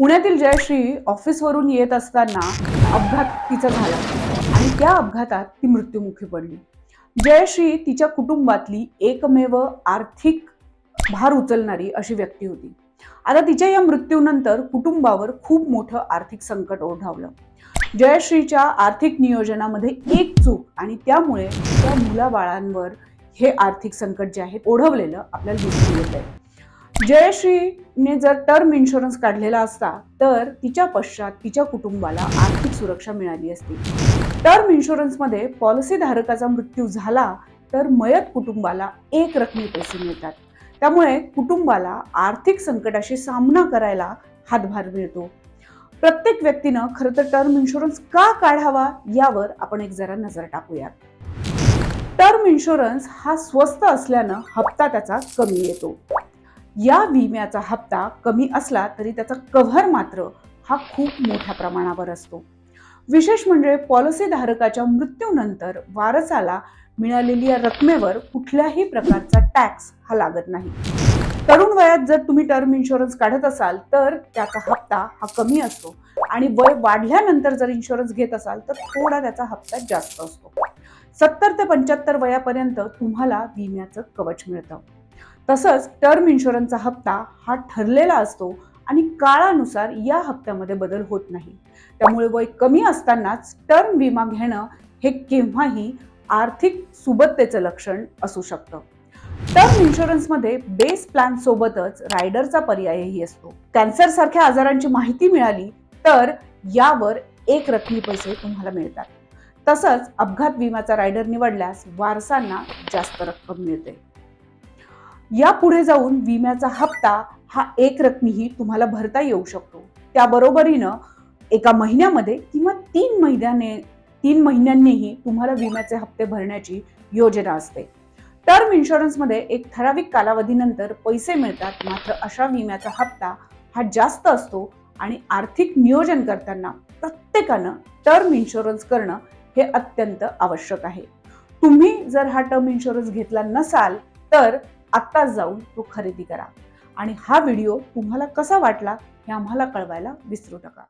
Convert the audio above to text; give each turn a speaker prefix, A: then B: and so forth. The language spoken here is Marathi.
A: पुण्यातील जयश्री ऑफिसवरून येत असताना अपघात तिचा झाला. आणि त्या अपघातात ती मृत्युमुखी पडली. जयश्री तिच्या कुटुंबातली एकमेव आर्थिक भार उचलणारी अशी व्यक्ती होती. आता तिच्या या मृत्यूनंतर कुटुंबावर खूप मोठं आर्थिक संकट ओढावलं. जयश्रीच्या आर्थिक नियोजनामध्ये एक चूक आणि त्यामुळे त्या मुलाबाळांवर हे आर्थिक संकट जे आहे ओढवलेलं आपल्याला दिसून येत आहे जयश्रीने जर टर्म इन्शुरन्स काढलेला असता तर तिच्या पश्चात तिच्या कुटुंबाला आर्थिक सुरक्षा मिळाली असती. टर्म इन्शुरन्समध्ये पॉलिसी धारकाचा मृत्यू झाला तर मयत कुटुंबाला एक रकमी पैसे मिळतात. त्यामुळे कुटुंबाला आर्थिक संकटाशी सामना करायला हातभार मिळतो. प्रत्येक व्यक्तीनं खरं तर टर्म इन्शुरन्स का काढावा यावर आपण एक जरा नजर टाकूयात. टर्म इन्शुरन्स हा स्वस्त असल्यानं हप्ता त्याचा कमी येतो. या विम्याचा हप्ता कमी असला तरी त्याचा कव्हर मात्र हा खूप मोठ्या प्रमाणावर असतो. विशेष म्हणजे पॉलिसी धारकाच्या मृत्यूनंतर वारसाला मिळालेली या रकमेवर कुठल्याही प्रकारचा टॅक्स हा लागत नाही. तरुण वयात जर तुम्ही टर्म इन्शुरन्स काढत असाल तर त्याचा हप्ता हा कमी असतो आणि वय वाढल्यानंतर जर इन्शुरन्स घेत असाल तर थोडा त्याचा हप्ता जास्त असतो. सत्तर ते पंच्याहत्तर वयापर्यंत तुम्हाला विम्याचं कवच मिळतं. तसंच टर्म इन्शुरन्सचा हप्ता हा ठरलेला असतो आणि काळानुसार या हप्त्यामध्ये बदल होत नाही. त्यामुळे वय कमी असतानाच टर्म विमा घेणं हे केव्हाही आर्थिक सुबत्तेचं लक्षण असू शकतं. टर्म इन्शुरन्समध्ये बेस प्लॅन सोबतच रायडरचा पर्यायही असतो. कॅन्सर सारख्या आजारांची माहिती मिळाली तर यावर एक रकमी पैसे तुम्हाला मिळतात. तसंच अपघात विम्याचा रायडर निवडल्यास वारसांना जास्त रक्कम मिळते. या पुढे जाऊन विम्याचा हप्ता हा एक रकमीही तुम्हाला भरता येऊ शकतो. त्याबरोबरीनं एका महिन्यामध्ये किंवा तीन महिन्याने तीन महिन्यांनीही तुम्हाला विम्याचे हप्ते भरण्याची योजना असते. टर्म इन्शुरन्समध्ये एक ठराविक कालावधीनंतर पैसे मिळतात मात्र अशा विम्याचा हप्ता हा जास्त असतो आणि आर्थिक नियोजन करताना प्रत्येकानं टर्म इन्शुरन्स करणं हे अत्यंत आवश्यक आहे. तुम्ही जर हा टर्म इन्शुरन्स घेतला नसाल तर आत्ताच जाऊन तो खरेदी करा. आणि हा व्हिडिओ तुम्हाला कसा वाटला हे आम्हाला कळवायला विसरू नका.